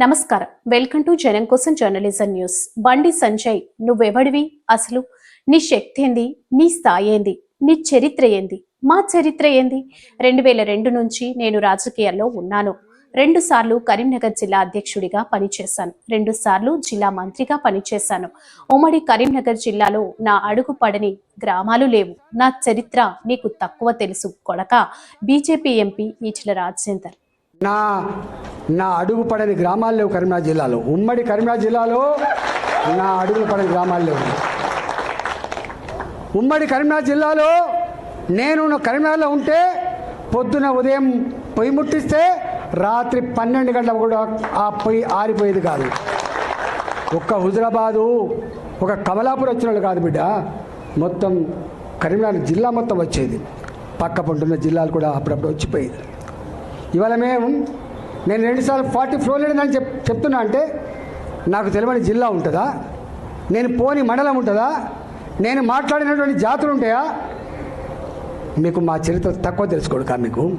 నమస్కారం. Welcome to జనం కోసం జర్నలిజం న్యూస్. బండి సంజయ్ నువ్వెవడివి? అసలు నీ శక్తి ఏంది? నీ స్థాయి ఏంది? నీ చరిత్ర ఏంది? మా చరిత్ర ఏంది? రెండు వేల రెండు నుంచి నేను రాజకీయాల్లో ఉన్నాను. రెండు సార్లు కరీంనగర్ జిల్లా అధ్యక్షుడిగా పనిచేశాను. రెండు సార్లు జిల్లా మంత్రిగా పనిచేశాను. ఉమ్మడి కరీంనగర్ జిల్లాలో నా అడుగు పడని గ్రామాలు లేవు. నా చరిత్ర నీకు తక్కువ తెలుసు కొడక. BJP MP Etela Rajender. నా నా అడుగు పడని గ్రామాలు లేవు కరీంనగర్ జిల్లాలో. ఉమ్మడి కరీంనగర్ జిల్లాలో నా అడుగు పడని గ్రామాలు లేవు. ఉమ్మడి కరీంనగర్ జిల్లాలో నేను కరీంనగర్లో ఉంటే పొద్దున ఉదయం పొయ్యి ముట్టిస్తే రాత్రి పన్నెండు గంటలకు కూడా ఆ పొయ్యి ఆరిపోయేది కాదు. ఒక్క హుజరాబాదు ఒక కమలాపూర్ వచ్చిన వాళ్ళు కాదు బిడ్డ. మొత్తం కరీంనగర్ జిల్లా మొత్తం వచ్చేది. పక్క పంటున్న జిల్లాలు కూడా అప్పుడప్పుడు వచ్చిపోయేది. ఇవాళ మేము నేను రెండుసార్లు ఫార్టీ ఫ్లోర్ లేదని చెప్ చెప్తున్నా అంటే నాకు తెలియని జిల్లా ఉంటుందా? నేను పోని మండలం ఉంటుందా? నేను మాట్లాడినటువంటి జాతులు ఉంటాయా? మీకు మా చరిత్ర తక్కువ తెలుసుకోడు కా మీకు?